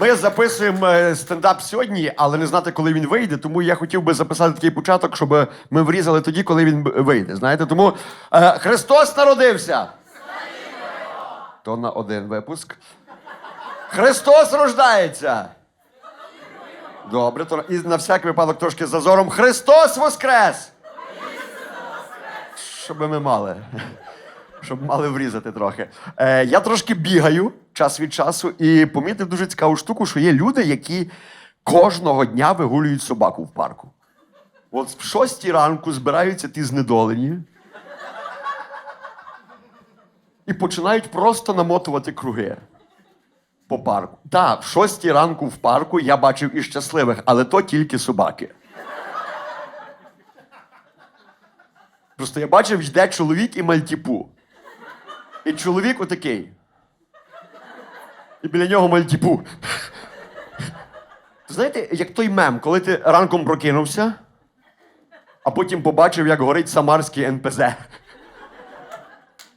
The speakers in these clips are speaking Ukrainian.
Ми записуємо е, стендап сьогодні, але не знати, коли він вийде. Тому я хотів би записати такий початок, щоб ми врізали тоді, коли він вийде. Знаєте, тому е, Христос народився. То на один випуск. Христос рождається. Добре, то і на всякий випадок трошки зазором. Христос воскрес! Щоб ми мали. Щоб мали врізати трохи. Е, я трошки бігаю час від часу і помітив дуже цікаву штуку, що є люди, які кожного дня вигулюють собаку в парку. От в шостій ранку збираються ті знедолені і починають просто намотувати круги по парку. Так, в шостій ранку в парку я бачив і щасливих, але то тільки собаки. Просто я бачив, йде чоловік і мальтіпу. І чоловік отакий. І біля нього мальтіпу. Знаєте, як той мем, коли ти ранком прокинувся, а потім побачив, як горить самарський НПЗ.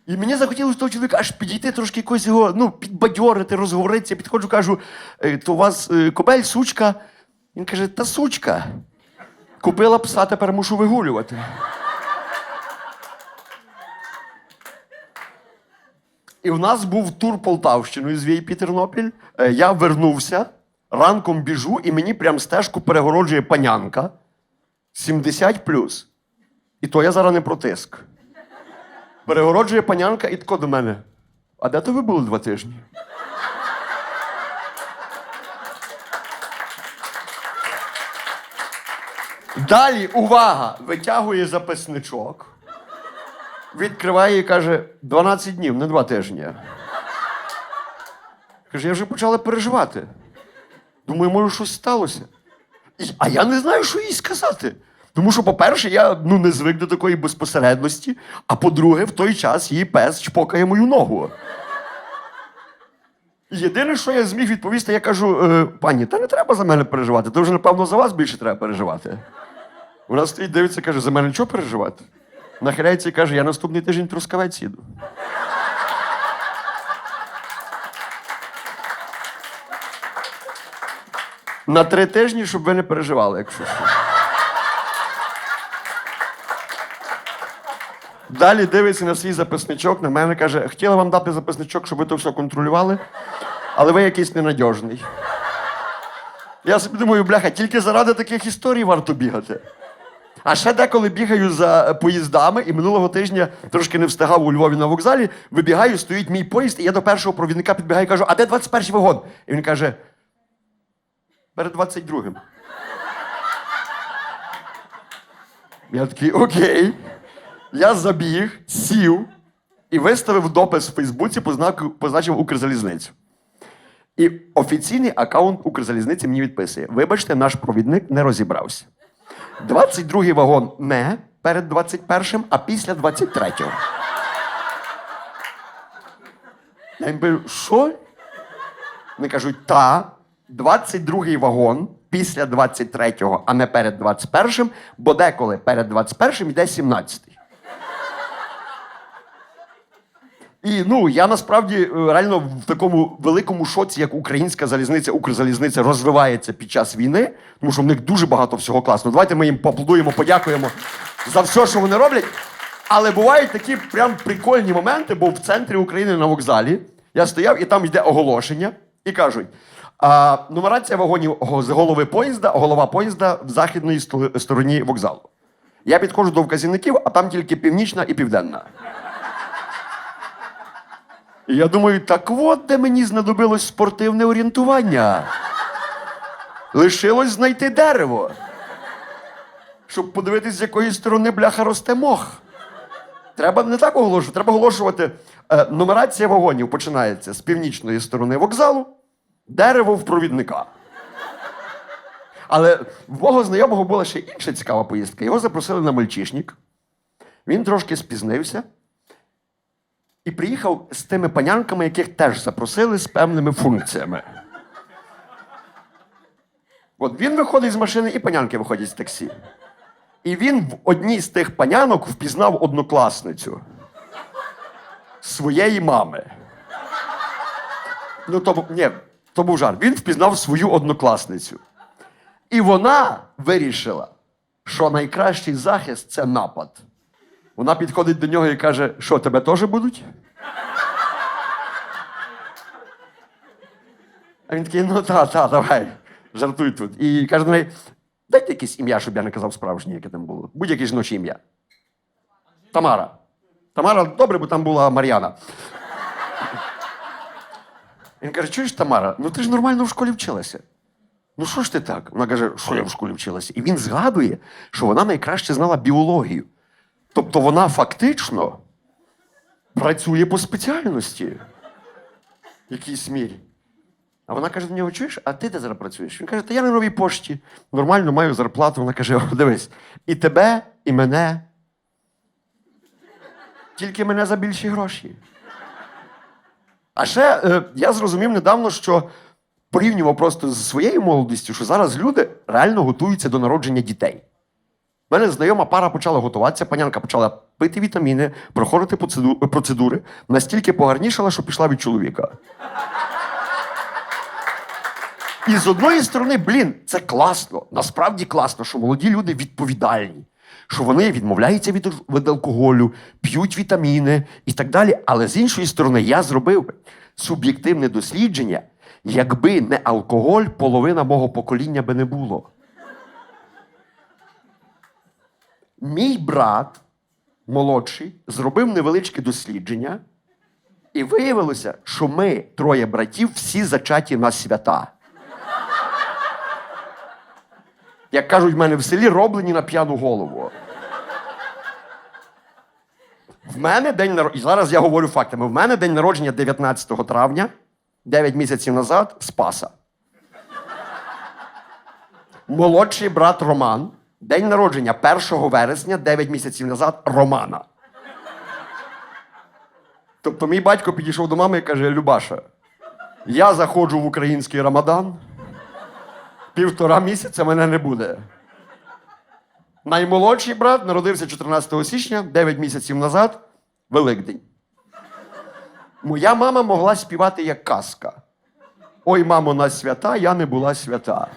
І мені захотілося того чоловіка аж підійти, трошки якось його ну, підбадьорити, розговоритися. Підходжу, кажу, «Е, то у вас е, кобель, сучка. Він каже, та сучка. Купила пса, тепер мушу вигулювати. І в нас був тур Полтавщиною з VIP Тернопіль. Е, Я вернувся, ранком біжу, і мені прям стежку перегороджує панянка 70 плюс. І то я зараз не про тиск. Перегороджує панянка і тако до мене. А де то ви були два тижні? Далі, увага! Витягує записничок, відкриває і каже: 12 днів, не два тижні. Каже, я вже почала переживати. Думаю, може, щось сталося. А я не знаю, що їй сказати. Тому що, по-перше, я ну, не звик до такої безпосередності, а по-друге, в той час її пес чпокає мою ногу. Єдине, що я зміг відповісти, я кажу: е, пані, та не треба за мене переживати, то вже, напевно, за вас більше треба переживати. Вона стоїть, дивиться, каже, за мене чого переживати? Нахиляється і каже, я наступний тиждень трускавець їду. На три тижні, щоб ви не переживали, якщо що. Далі дивиться на свій записничок, на мене каже, хотіла вам дати записничок, щоб ви то все контролювали, але ви якийсь ненадіжний. Я собі думаю, бляха, тільки заради таких історій варто бігати. А ще деколи бігаю за е, поїздами, і минулого тижня трошки не встигав у Львові на вокзалі, вибігаю, стоїть мій поїзд, і я до першого провідника підбігаю і кажу, а де 21 вагон? І він каже: перед 22-м. Я такий, окей. Я забіг, сів і виставив допис в Фейсбуці, позначив Укрзалізницю. І офіційний аккаунт Укрзалізниці мені відписує: вибачте, наш провідник не розібрався. 22-й вагон не перед 21-м, а після 23-го. Я їм кажу, що? Вони кажуть, та, 22-й вагон після 23-го, а не перед 21-м, бо деколи перед 21-м йде 17-й. І ну я насправді е, реально в такому великому шоці, як українська залізниця, Укрзалізниця розвивається під час війни, тому що в них дуже багато всього класного. Давайте ми їм поаплодуємо, подякуємо за все, що вони роблять. Але бувають такі прям прикольні моменти, бо в центрі України на вокзалі я стояв і там йде оголошення, і кажуть: а, нумерація вагонів з голови поїзда, голова поїзда в західній сто- стороні вокзалу. Я підходжу до вказівників, а там тільки північна і південна. І я думаю, так от де мені знадобилось спортивне орієнтування. Лишилось знайти дерево. Щоб подивитись, з якої сторони бляха росте мох. Треба не так оголошувати, треба оголошувати. Е, нумерація вагонів починається з північної сторони вокзалу, дерево в провідника. Але в мого знайомого була ще інша цікава поїздка. Його запросили на мальчишник. Він трошки спізнився. І приїхав з тими панянками, яких теж запросили з певними функціями. От він виходить з машини, і панянки виходять з таксі. І він в одній з тих панянок впізнав однокласницю своєї мами. Ну, то, ні, То був жарт. Він впізнав свою однокласницю. І вона вирішила, що найкращий захист це напад. Вона підходить до нього і каже: що, тебе теж будуть? А він такий, ну та, та, давай, жартуй тут. І каже до неї, дайте якесь ім'я, щоб я не казав справжнє, яке там було. Будь-яке жіноче ім'я. Тамара. Тамара добре, бо там була Мар'яна. Він каже: чуєш, Тамара, ну ти ж нормально в школі вчилася. Ну що ж ти так? Вона каже, що я в школі вчилася. І він згадує, що вона найкраще знала біологію. Тобто вона фактично працює по спеціальності. В якійсь мірі. А вона каже до нього: чуєш, а ти де зараз працюєш? Він каже, та я на новій пошті, нормально маю зарплату. Вона каже: «О, дивись, і тебе, і мене. Тільки мене за більші гроші. А ще е, я зрозумів недавно, що порівнював просто з своєю молодістю, що зараз люди реально готуються до народження дітей. У мене знайома пара почала готуватися, панянка почала пити вітаміни, проходити процедури, настільки погарнішала, що пішла від чоловіка. І з одної сторони, блін, це класно. Насправді класно, що молоді люди відповідальні, що вони відмовляються від, від алкоголю, п'ють вітаміни і так далі. Але з іншої сторони, я зробив би суб'єктивне дослідження, якби не алкоголь, половина мого покоління би не було. Мій брат молодший зробив невеличке дослідження, і виявилося, що ми, троє братів, всі зачаті на свята. Як кажуть в мене в селі, роблені на п'яну голову. В мене день народження. Зараз я говорю фактами. В мене день народження 19 травня, 9 місяців назад, Спаса. Молодший брат Роман. День народження 1 вересня, 9 місяців назад, Романа. Тобто мій батько підійшов до мами і каже: Любаша, я заходжу в український Рамадан, півтора місяця мене не буде. Наймолодший брат народився 14 січня, 9 місяців назад, Великдень. Моя мама могла співати як казка. Ой, мамо, на свята, я не була свята.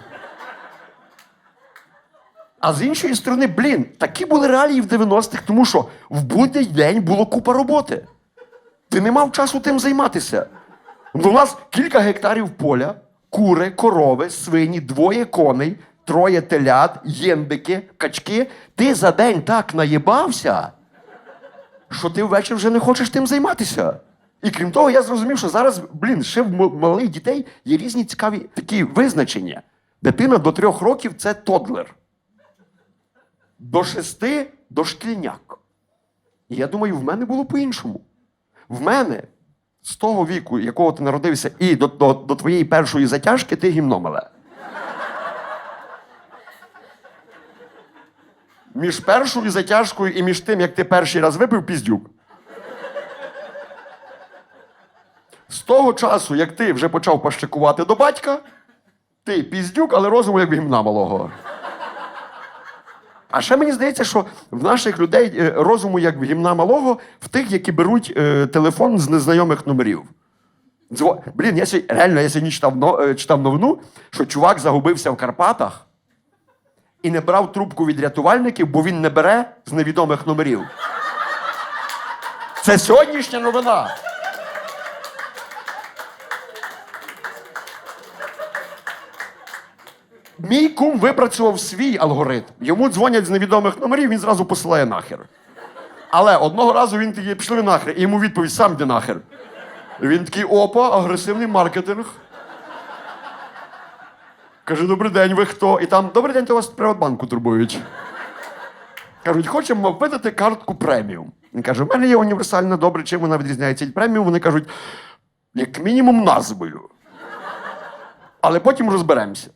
А з іншої сторони, блін, такі були реалії в 90-х, тому що в будь-який день було купа роботи. Ти не мав часу тим займатися. Ну, У нас кілька гектарів поля, кури, корови, свині, двоє коней, троє телят, єндики, качки. Ти за день так наїбався, що ти ввечері вже не хочеш тим займатися. І крім того, я зрозумів, що зараз, блін, ще в малих дітей є різні цікаві такі визначення. Дитина до трьох років це тодлер. До шести дошкільняк. І я думаю, в мене було по-іншому. В мене з того віку, якого ти народився, і до, до, до твоєї першої затяжки ти гімно мале. Між першою затяжкою і між тим, як ти перший раз випив піздюк. З того часу, як ти вже почав пащакувати до батька, ти піздюк, але розуму як гімна малого. А ще мені здається, що в наших людей е, розуму як гімна малого, в тих, які беруть е, телефон з незнайомих номерів. Дзво... Блін, я сьогодні, реально я сьогодні читав, но- е, читав новину, що чувак загубився в Карпатах і не брав трубку від рятувальників, бо він не бере з невідомих номерів. Це сьогоднішня новина. Мій кум випрацював свій алгоритм. Йому дзвонять з невідомих номерів, він зразу посилає нахер. Але одного разу він такий, пішли нахер, і йому відповідь сам де нахер. Він такий, опа, агресивний маркетинг. Каже, добрий день, ви хто? І там, добрий день, то вас Приватбанку турбують. Кажуть, хочемо видати картку преміум. Він каже, у мене є універсальна, добре, чим вона відрізняється від преміум. Вони кажуть, як мінімум назвою. Але потім розберемося.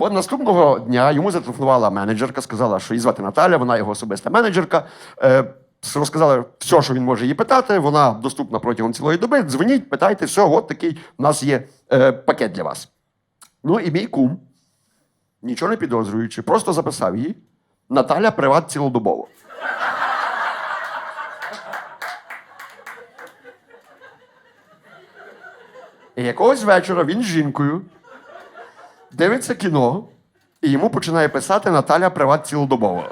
Бо наступного дня йому зателефонувала менеджерка, сказала, що її звати Наталя, вона його особиста менеджерка. Е, розказала все, що він може її питати. Вона доступна протягом цілої доби. Дзвоніть, питайте, все, от такий у нас є е, пакет для вас. Ну і мій кум, нічого не підозрюючи, просто записав її. Наталя приват цілодобово. І якогось вечора він з жінкою дивиться кіно, і йому починає писати Наталя Приват цілодобово.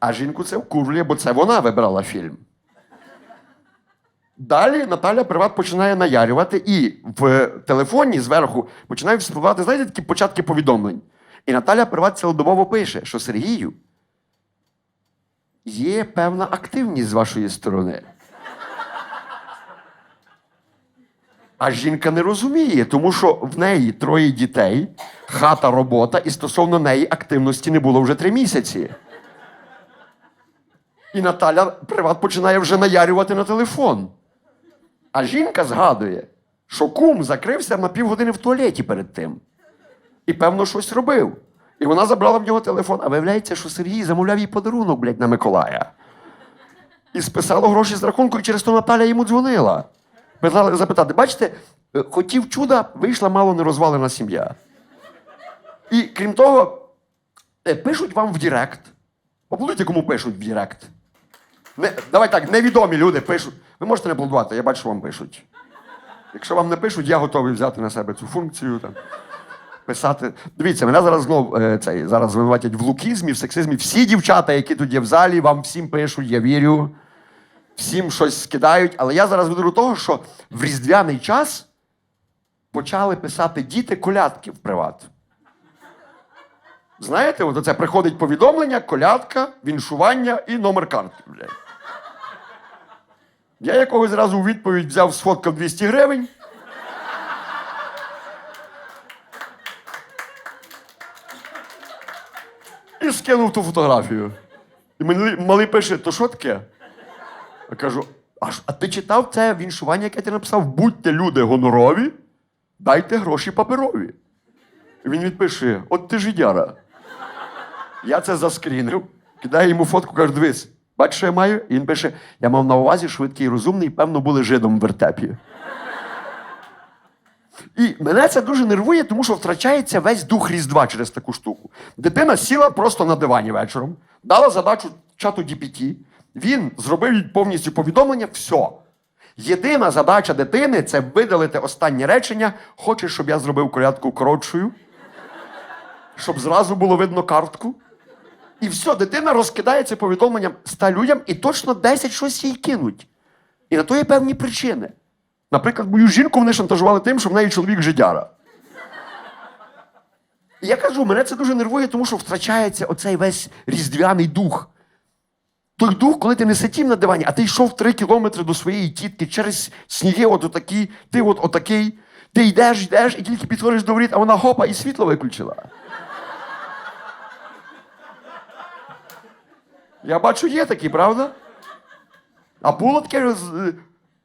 А жінку це вкурює, бо це вона вибрала фільм. Далі Наталя Приват починає наярювати, і в телефоні зверху починають вспливати, знаєте, такі початки повідомлень. І Наталя Приват цілодобово пише, що Сергію, є певна активність з вашої сторони. А жінка не розуміє, тому що в неї троє дітей, хата, робота, і стосовно неї активності не було вже три місяці. І Наталя Приват починає вже наярювати на телефон. А жінка згадує, що кум закрився на півгодини в туалеті перед тим. І, певно, щось робив. І вона забрала в нього телефон, а виявляється, що Сергій замовляв їй подарунок, блядь, на Миколая. І списало гроші з рахунку, і через то Наталя йому дзвонила. Питали запитати, бачите, е, хотів чуда, вийшла мало не розвалена сім'я. І крім того, е, пишуть вам в Директ. Поплодуйте, кому пишуть в Директ. Не, давай так, невідомі люди пишуть. Ви можете не аплодувати, я бачу, що вам пишуть. Якщо вам не пишуть, я готовий взяти на себе цю функцію. Там, писати. Дивіться, мене зараз знов е, цей, зараз звинуватять в лукізмі, в сексизмі. Всі дівчата, які тут є в залі, вам всім пишуть, я вірю. Всім щось скидають. Але я зараз веду до того, що в різдвяний час почали писати діти колядки в приват. Знаєте, от оце приходить повідомлення, колядка, віншування і номер картки. Блядь. Я якогось разу у відповідь взяв, сфоткав 200 гривень. І скинув ту фотографію. І мені малий пише: то що таке? Я кажу: а, а ти читав це віншування, яке ти написав? Будьте люди гонорові, дайте гроші паперові. І він відпише: От ти жидяра. Я це заскрінив, кидаю йому фотку, кажу, дивись, бачиш, що я маю? І він пише: я мав на увазі швидкий і розумний, певно, були жидом в вертепі. І мене це дуже нервує, тому що втрачається весь дух Різдва через таку штуку. Дитина сіла просто на дивані вечором, дала задачу чату GPT, він зробив повністю повідомлення, все. Єдина задача дитини це видалити останнє речення. Хочеш, щоб я зробив колядку коротшою, щоб зразу було видно картку. І все, дитина розкидає це повідомленням ста людям, і точно 10 щось їй кинуть. І на то є певні причини. Наприклад, мою жінку вони шантажували тим, що в неї чоловік жидяра. Я кажу, мене це дуже нервує, тому що втрачається оцей весь різдвяний дух. Той дух, коли ти не сидів на дивані, а ти йшов три кілометри до своєї тітки через сніги, от отакі, ти от отакий, ти йдеш, йдеш, і тільки підходиш до воріт, а вона хопа і світло виключила. Я бачу, є такі, правда? А було таке,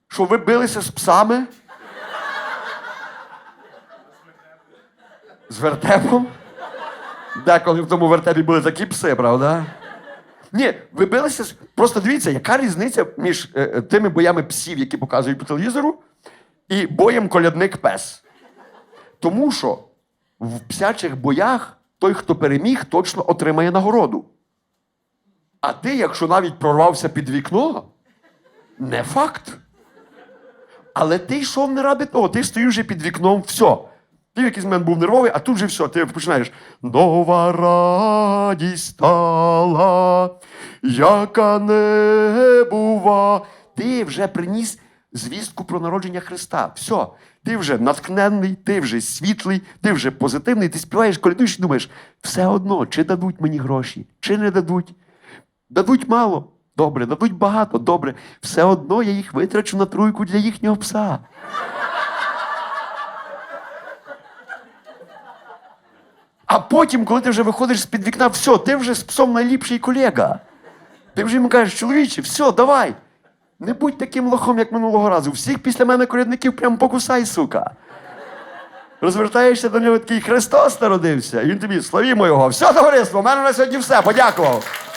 що ви билися з псами? З вертепом? Деколи в тому вертепі були такі пси, правда? Ні, ви билися. Просто дивіться, яка різниця між е, е, тими боями псів, які показують по телевізору, і боєм колядник пес. Тому що в псячих боях той, хто переміг, точно отримає нагороду. А ти, якщо навіть прорвався під вікно, не факт. Але ти йшов не ради того, ти стоїш вже під вікном, все. Ти якийсь момент був нервовий, а тут вже все, ти починаєш. Нова радість стала, яка не бува. Ти вже приніс звістку про народження Христа. Все. Ти вже натхненний, ти вже світлий, ти вже позитивний, ти співаєш, колядуєш і думаєш, все одно, чи дадуть мені гроші, чи не дадуть. Дадуть мало, добре, дадуть багато, добре. Все одно я їх витрачу на труйку для їхнього пса. А потім, коли ти вже виходиш з-під вікна, все, ти вже з псом найліпший колега. Ти вже йому кажеш, чоловіче, все, давай. Не будь таким лохом, як минулого разу. Всіх після мене колядників прям покусай, сука. Розвертаєшся до нього такий Христос народився, і він тобі славімо його. Все, товариство, у мене на сьогодні все. Подякував.